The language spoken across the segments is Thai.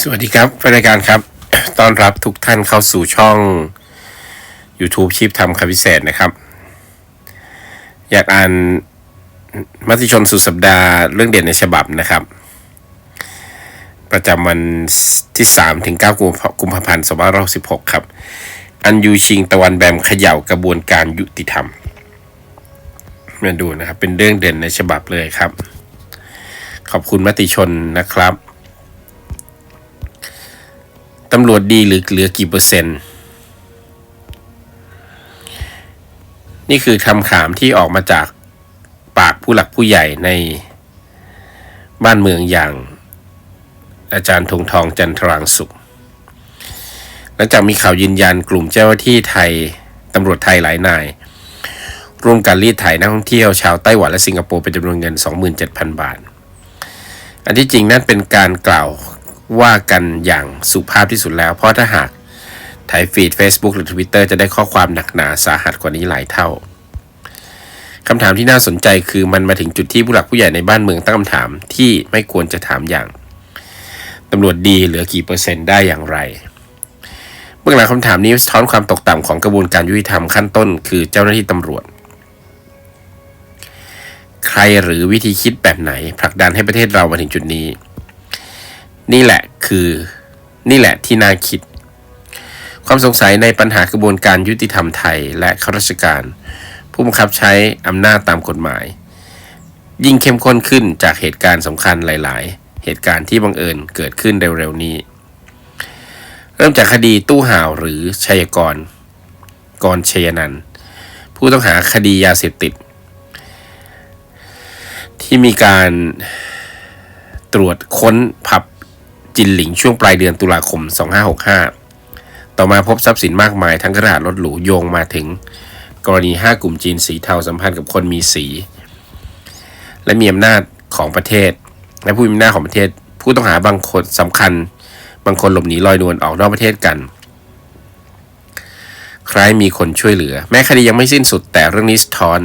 สวัสดีครับรายการครับ ต้อนรับทุกท่านเข้าสู่ช่อง YouTube ชีพทำคำพิเศษนะครับ อยากอ่านมติชนสุดสัปดาห์เรื่องเด่นในฉบับนะครับ ประจำวันที่ 3 ถึง 9 กุมภาพันธ์2516ครับ อันยูชิงตะวันแบมเขย่ากระบวนการยุติธรรม มาดูนะครับ เป็นเรื่องเด่นในฉบับเลยครับ ขอบคุณมติชนนะครับ ตำรวจดีหรือเหลือกี่เปอร์เซ็นต์ นี่คือคำถามที่ออกมาจากปากผู้หลักผู้ใหญ่ในบ้านเมืองอย่างอาจารย์ธงทองจันทรางสุข หลังจากมีข่าวยืนยันกลุ่มเจ้าหน้าที่ไทยตำรวจไทยหลายนาย ร่วมกันรีดไถนักท่องเที่ยวชาวไต้หวันและสิงคโปร์เป็นจำนวนเงิน 27,000 บาท อันที่จริงนั่นเป็นการกล่าว ว่ากันอย่างสุภาพที่สุดแล้ว เพราะถ้าหากถ่ายฟีด Facebook หรือ Twitter จะได้ข้อความหนักหนาสาหัสกว่านี้หลายเท่าคำถามที่น่าสนใจคือมันมาถึงจุดที่ผู้หลักผู้ใหญ่ในบ้านเมืองตั้งคำถามที่ไม่ควรจะถามอย่างตำรวจดีเหลือกี่เปอร์เซ็นต์ได้อย่างไรเบื้องหลังคำถามนี้สะท้อนความตกต่ำของกระบวนการยุติธรรมขั้นต้น คือเจ้าหน้าที่ตำรวจ ใครหรือวิธีคิดแบบไหนผลักดันให้ประเทศเรามาถึงจุดนี้ นี่แหละคือนี่แหละที่น่าคิด ความสงสัยในปัญหากระบวนการยุติธรรมไทยและข้าราชการ ผู้บังคับใช้อำนาจตามกฎหมาย ยิ่งเข้มข้นขึ้นจากเหตุการณ์สำคัญหลาย ๆ เหตุการณ์ที่บังเอิญเกิดขึ้นเร็ว ๆ นี้ เริ่มจากคดีตู้ห่าวหรือชัยกร กรชัยนันผู้ต้องหาคดียาเสพติด ที่มีการตรวจค้นผับ จินหลิงช่วงปลายเดือนตุลาคม 2565 ต่อมาพบทรัพย์สินมากมายทั้งกระดาษรถหรูโยงมาถึง กรณี 5 กลุ่มจีนสีเทาสัมพันธ์กับคนมีสี และมีอำนาจของประเทศ และผู้มีอำนาจของประเทศ ผู้ต้องหาบางคนสำคัญ บางคนหลบหนีลอยนวลออกนอกประเทศกัน คล้ายมีคนช่วยเหลือ แม้คดียังไม่สิ้นสุดแต่เรื่องนี้สะท้อน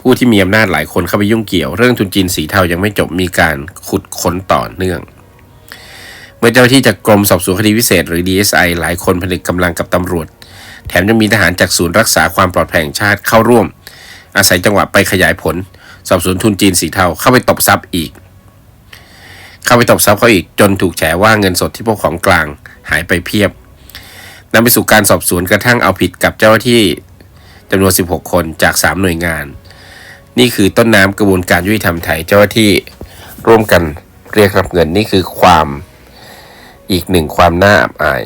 ผู้ที่มีอำนาจหลายคนเข้าไปยุ่งเกี่ยว เรื่องทุนจีนสีเทายังไม่จบมีการขุดค้นต่อเนื่อง เมื่อเจ้าหน้าที่จากกรมสอบสวนคดีพิเศษ หรือ DSI หลายคนผนึกกำลังกับตำรวจ แถมยังมีทหารจากศูนย์รักษาความปลอดภัยแห่งชาติเข้าร่วม อาศัยจังหวะไปขยายผล สอบสวนทุนจีนสีเทาเข้าไปตบทรัพย์อีก เข้าไปตบทรัพย์เขาอีกจนถูกแฉว่าเงินสดที่พวกของกลางหายไปเพียบนำไปสู่การสอบสวนกระทั่งเอาผิดกับเจ้าหน้าที่จำนวน 16 คนจาก 3 หน่วยงาน นี่คือต้นน้ำกระบวนการยุติธรรมไทยเจ้าหน้าที่ร่วมกันเรียกรับเงินนี่คือความ อีกหนึ่งความน่าอับอาย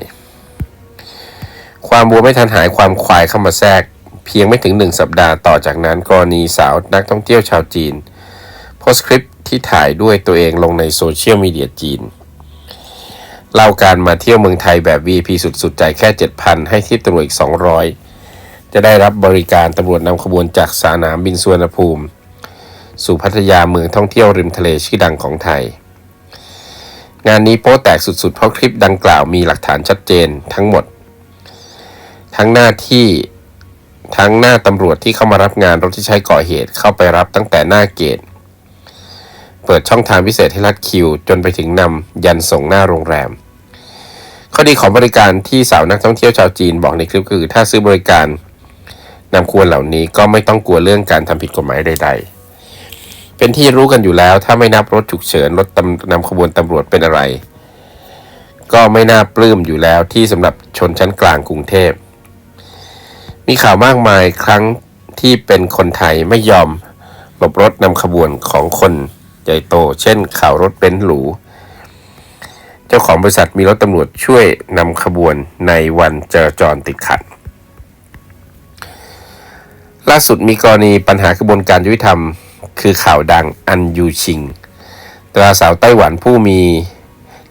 ความบัวไม่ทันหายความควายเข้ามาแทรก เพียงไม่ถึงหนึ่งสัปดาห์ต่อจากนั้นกรณีสาวนักท่องเที่ยวชาวจีน โพสต์คลิปที่ถ่ายด้วยตัวเองลงในโซเชียลมีเดียจีนเล่าการมาเที่ยวเมืองไทยแบบ VIP สุดๆ จ่ายแค่ 7,000 ให้ทิปตำรวจอีก 200 จะได้รับบริการตำรวจนำขบวนจากสนามบินสุวรรณภูมิ สู่พัทยาเมืองท่องเที่ยวริมทะเลชื่อดังของไทย งานนี้โป๊แตกสุดๆ เพราะคลิปดังกล่าวมีหลักฐานชัดเจนทั้งหมด ทั้งหน้าที่ทั้งหน้าตำรวจที่เข้ามารับงานรถที่ใช้ก่อเหตุเข้าไปรับตั้งแต่หน้าเกต เปิดช่องทางพิเศษให้รัดคิว จนไปถึงนำยันส่งหน้าโรงแรม ข้อดีของบริการที่สาวนักท่องเที่ยวชาวจีนบอกในคลิปคือ ถ้าซื้อบริการนำควรเหล่านี้ก็ไม่ต้องกลัวเรื่องการทำผิดกฎหมายใด ๆ เป็นที่รู้กันอยู่แล้ว ถ้าไม่นับรถฉุกเฉินรถนำขบวนตำรวจเป็นอะไร ก็ไม่น่าปลื้มอยู่แล้วที่สำหรับชนชั้นกลางกรุงเทพ มีข่าวมากมายครั้งที่เป็นคนไทยไม่ยอมหลบรถนำขบวนของคนใหญ่โต เช่นข่าวรถเบนซ์หรูเจ้าของบริษัทมีรถตำรวจช่วยนำขบวนในวันจราจรติดขัด ล่าสุดมีกรณีปัญหากระบวนการยุติธรรม คือข่าวดังอันยูชิงดาราสาวไต้หวันผู้มี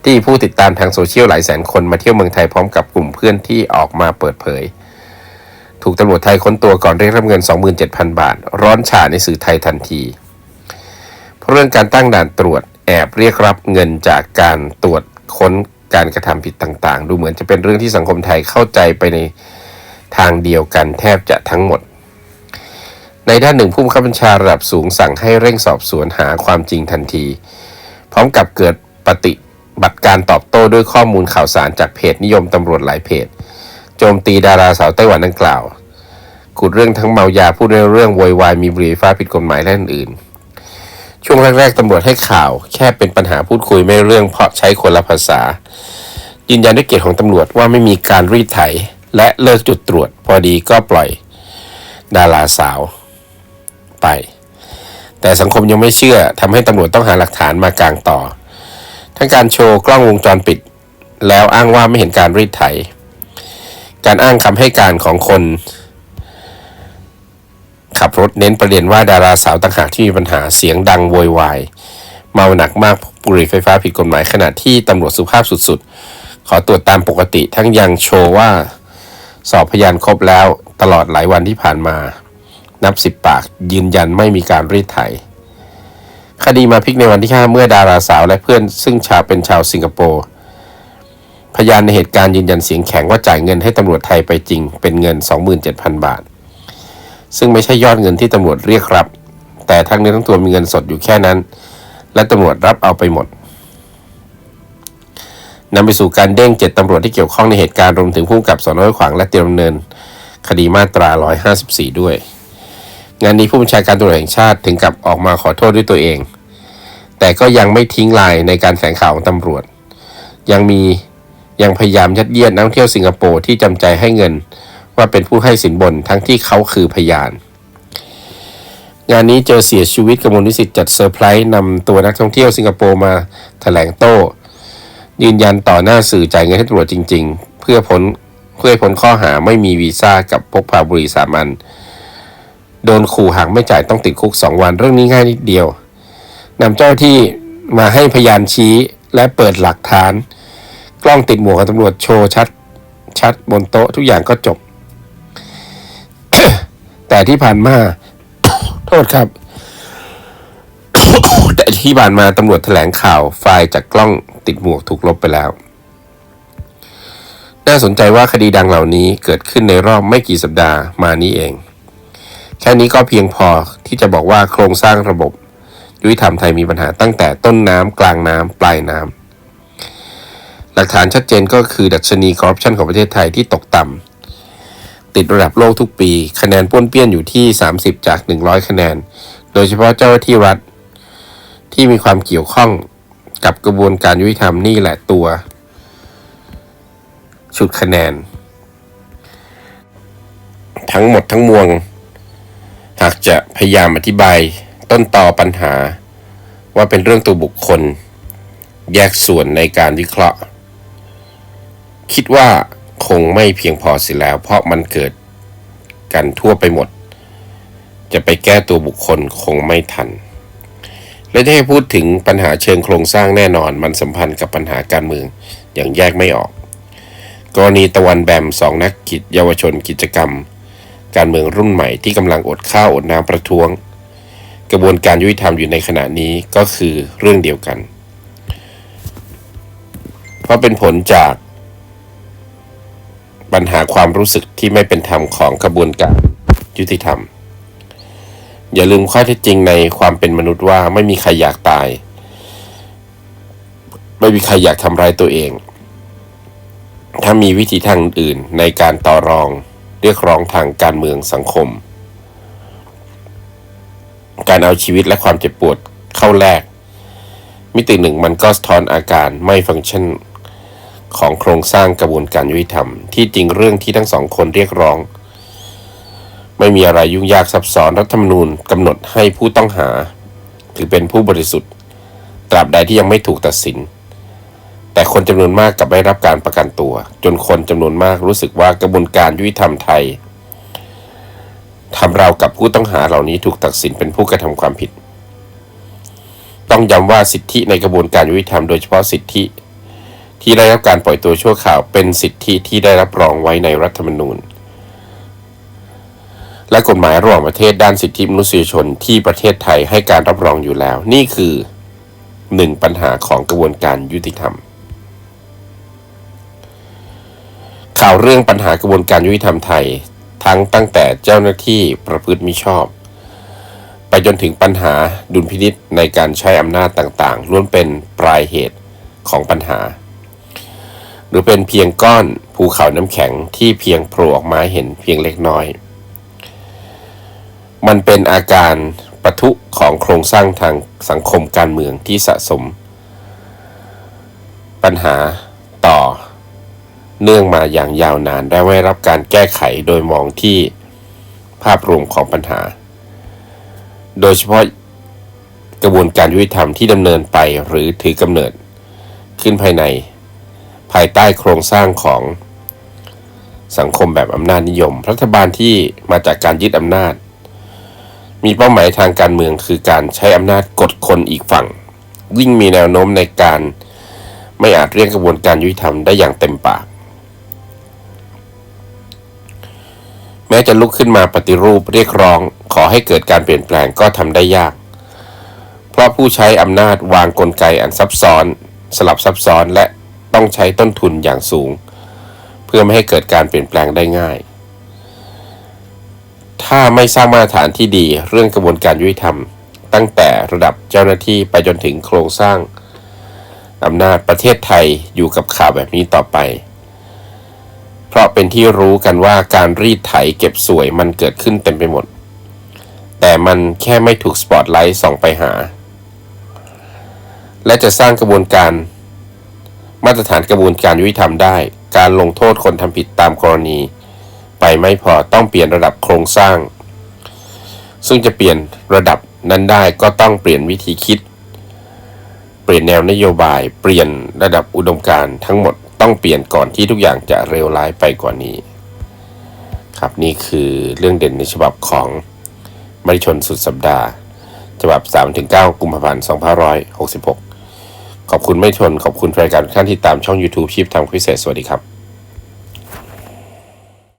ที่ผู้ติดตามทางโซเชียลหลายแสนคนมาเที่ยวเมืองไทยพร้อมกับกลุ่มเพื่อนที่ออกมาเปิดเผย ถูกตำรวจไทยค้นตัวก่อนเรียกรับเงิน 27,000 บาท ร้อนฉาในสื่อไทยทันทีเพราะเรื่องการตั้งด่านตรวจแอบเรียกรับเงินจากการตรวจค้นการกระทำผิดต่าง ๆ ดูเหมือนจะเป็นเรื่องที่สังคมไทยเข้าใจไปในทางเดียวกันแทบจะทั้งหมด ในด้านหนึ่งผู้บังคับบัญชาระดับสูงสั่งให้เร่งสอบสวนหาความจริงทันที พร้อมกับเกิดปฏิบัติการตอบโต้ด้วยข้อมูลข่าวสารจากเพจนิยมตำรวจหลายเพจ โจมตีดาราสาวไต้หวันดังกล่าวขุดเรื่องทั้งเมายาพูดในเรื่องโวยวายมีบุหรี่ฟ้าผิดกฎหมายและอื่นๆช่วงแรกๆตำรวจให้ข่าว แค่เป็นปัญหาพูดคุยไม่เรื่องเพราะใช้คนละภาษา ยืนยันด้วยเกียรติของตำรวจว่าไม่มีการรีดไถ และเลิกจุดตรวจ พอดีก็ปล่อย ดาราสาว ไป แต่สังคมยังไม่เชื่อทำให้ตำรวจต้องหาหลักฐานมากางต่อ ทั้งการโชว์กล้องวงจรปิด แล้วอ้างว่าไม่เห็นการรีดไถ การอ้างคำให้การของคน ขับรถเน้นประเด็นว่าดาราสาวต่างหากที่มีปัญหาเสียงดังโวยวายเมาหนักมากบุหรี่ไฟฟ้าผิดกฎหมายขณะที่ตำรวจสุภาพสุดๆ ขอตรวจตามปกติทั้งยังโชว์ว่า สอบพยานครบแล้วตลอดหลายวันที่ผ่านมา นับสิบปาก ยืนยันไม่มีการรีดไถ คดีมาพลิกในวันที่ 5 เมื่อดาราสาวและเพื่อนซึ่งชาวเป็นชาวสิงคโปร์พยานในเหตุการณ์ยืนยันเสียงแข็งว่าจ่ายเงินให้ตำรวจไทยไปจริง เป็นเงิน 27,000 บาท ซึ่งไม่ใช่ยอดเงินที่ตำรวจเรียกรับ แต่ทั้งเนื้อทั้งตัวมีเงินสดอยู่แค่นั้น และตำรวจรับเอาไปหมดนำไปสู่การเด้งเจ็ดตำรวจที่เกี่ยวข้องในเหตุการณ์รวมถึงผู้กับสอนห้วยขวางและเตรียมดำเนิน คดีมาตรา 154 ด้วย งานนี้ผู้บัญชาการตำรวจแห่งชาติถึงกับออกมาขอโทษด้วยตัวเอง แต่ก็ยังไม่ทิ้งลายในการแถลงข่าวของตำรวจ ยังมียังพยายามยัดเยียดนักท่องเที่ยวสิงคโปร์ที่จำใจให้เงินว่าเป็นผู้ให้สินบนทั้งที่เขาคือพยาน งานนี้เจอเสียชีวิตกมลวิสิตจัดเซอร์ไพรส์นำตัวนักท่องเที่ยวสิงคโปร์มาแถลงโต้ยืนยันต่อหน้าสื่อจ่ายเงินให้ตำรวจจริง ๆ เพื่อพ้นเพื่อให้พ้นข้อหาไม่มีวีซ่ากับพกพาบุหรี่สามัญ โดนขู่หากไม่จ่ายต้องติดคุก 2 วัน เรื่องนี้ง่ายนิดเดียวนำเจ้าที่มาให้พยานชี้และเปิดหลักฐาน กล้องติดหมวกของตำรวจโชว์ชัดชัดบนโต๊ะทุกอย่างก็จบ แต่ที่ผ่านมา โทษครับ แต่ที่ผ่านมาตำรวจแถลงข่าวไฟล์จากกล้องติดหมวกถูกลบไปแล้ว น่าสนใจว่าคดีดังเหล่านี้เกิดขึ้นในรอบไม่กี่สัปดาห์มานี้เอง แค่นี้ก็เพียงพอที่จะบอกว่าโครงสร้างระบบยุติธรรมไทยมีปัญหาตั้งแต่ต้นน้ำกลางน้ำปลายน้ำหลักฐานชัดเจนก็คือดัชนีคอร์รัปชันของประเทศไทยที่ตกต่ำติดระดับโลกทุกปี คะแนนป้วนเปี้ยนอยู่ที่ 30 จาก 100 คะแนน โดยเฉพาะเจ้าหน้าที่รัฐที่มีความเกี่ยวข้องกับกระบวนการยุติธรรมนี่แหละตัวชุดคะแนน ทั้งหมดทั้งมวล หากจะพยายามอธิบายต้นต่อปัญหา ว่าเป็นเรื่องตัวบุคคล แยกส่วนในการวิเคราะห์ คิดว่าคงไม่เพียงพอเสียแล้ว เพราะมันเกิดกันทั่วไปหมด จะไปแก้ตัวบุคคลคงไม่ทัน และถ้าให้พูดถึงปัญหาเชิงโครงสร้างแน่นอนมันสัมพันธ์กับปัญหาการเมืองอย่างแยกไม่ออก กรณีตะวันแบมสองนักกิจเยาวชนกิจกรรม การเมืองรุ่นใหม่ที่กำลังอดข้าวอดน้ำประท้วง กระบวนการยุติธรรมอยู่ในขณะนี้ก็คือเรื่องเดียวกัน เพราะเป็นผลจาก ปัญหาความรู้สึกที่ไม่เป็นธรรมของกระบวนการยุติธรรม อย่าลืมข้อเท็จจริงในความเป็นมนุษย์ว่าไม่มีใครอยากตาย ไม่มีใครอยากทำร้ายตัวเอง ถ้ามีวิธีทางอื่นในการต่อรอง เรียกร้องทางการเมืองสังคม การเอาชีวิตและความเจ็บปวดเข้าแลกมิติหนึ่งมันก็สะท้อนอาการไม่ฟังก์ชันของโครงสร้างกระบวนการยุติธรรม ที่จริงเรื่องที่ทั้งสองคนเรียกร้อง ไม่มีอะไรยุ่งยากซับซ้อนรัฐธรรมนูญกำหนดให้ผู้ต้องหา ถือเป็นผู้บริสุทธิ์ ตราบใดที่ยังไม่ถูกตัดสิน แต่คนจำนวนมากกลับได้รับการประกันตัว จนคนจำนวนมากรู้สึกว่ากระบวนการยุติธรรมไทยทำเรากับผู้ต้องหาเหล่านี้ถูกตัดสินเป็นผู้กระทำความผิด ต้องย้ำว่าสิทธิในกระบวนการยุติธรรมโดยเฉพาะสิทธิ ที่ได้รับการปล่อยตัวชั่วคราวเป็นสิทธิที่ได้รับรองไว้ในรัฐธรรมนูญ และกฎหมายระหว่างประเทศด้านสิทธิมนุษยชนที่ประเทศไทยให้การรับรองอยู่แล้ว นี่คือหนึ่งปัญหาของกระบวนการยุติธรรม ข่าวเรื่องปัญหากระบวนการยุติธรรมไทย ทั้งตั้งแต่เจ้าหน้าที่ประพฤติมิชอบ ไปจนถึงปัญหาดุลพินิษในการใช้อำนาจต่างๆล้วนเป็นปลายเหตุของปัญหา หรือเป็นเพียงก้อนภูเขาน้ำแข็งที่เพียงโผล่ออกมาให้เห็นเพียงเล็กน้อย มันเป็นอาการปะทุของโครงสร้างทางสังคมการเมืองที่สะสม ปัญหาต่อ เนื่องมาอย่างยาวนานและไม่รับการแก้ไขโดยมองที่ภาพรวมของปัญหา โดยเฉพาะกระบวนการยุติธรรมที่ดำเนินไปหรือถือกำเนิด ขึ้นภายใน ภายใต้โครงสร้างของสังคมแบบอำนาจนิยม รัฐบาลที่มาจากการยึดอำนาจ มีเป้าหมายทางการเมืองคือการใช้อำนาจกดคนอีกฝั่งยิ่งมีแนวโน้มในการไม่อาจเรียกกระบวนการยุติธรรมได้อย่างเต็มปาก ม้จะลุกขึ้นมาปฏิรูปเรียกร้อง ขอให้เกิดการเปลี่ยนแปลงก็ทำได้ยาก เพราะผู้ใช้อำนาจวางกลไกอันซับซ้อน สลับซับซ้อนและต้องใช้ต้นทุนอย่างสูง เพื่อไม่ให้เกิดการเปลี่ยนแปลงได้ง่าย ถ้าไม่สร้างมาตรฐานที่ดีเรื่องกระบวนการยุติธรรม ตั้งแต่ระดับเจ้าหน้าที่ไปจนถึงโครงสร้างอำนาจประเทศไทยอยู่กับข่าวแบบนี้ต่อไป เพราะเป็นที่รู้กันว่าการรีดไถเก็บสวยมันเกิดขึ้นเต็มไปหมด แต่มันแค่ไม่ถูกสปอตไลท์ส่องไปหา และจะสร้างกระบวนการ มาตรฐานกระบวนการยุติธรรมได้ การลงโทษคนทำผิดตามกรณี ไปไม่พอต้องเปลี่ยนระดับโครงสร้าง ซึ่งจะเปลี่ยนระดับนั้นได้ก็ต้องเปลี่ยนวิธีคิด เปลี่ยนแนวนโยบาย เปลี่ยนระดับอุดมการณ์ทั้งหมด ต้องเปลี่ยนก่อนที่ทุกอย่างจะเร็วร้ายไปกว่านี้ ครับนี่คือเรื่องเด่นในฉบับของมริชนสุดสัปดาห์ ฉบับ 3-9 กุมภาพันธ์ 2566 ขอบคุณไม่ชน ขอบคุณแฟนการทุกท่านที่ตามช่อง YouTube ชีพทำพิเศษสวัสดีครับ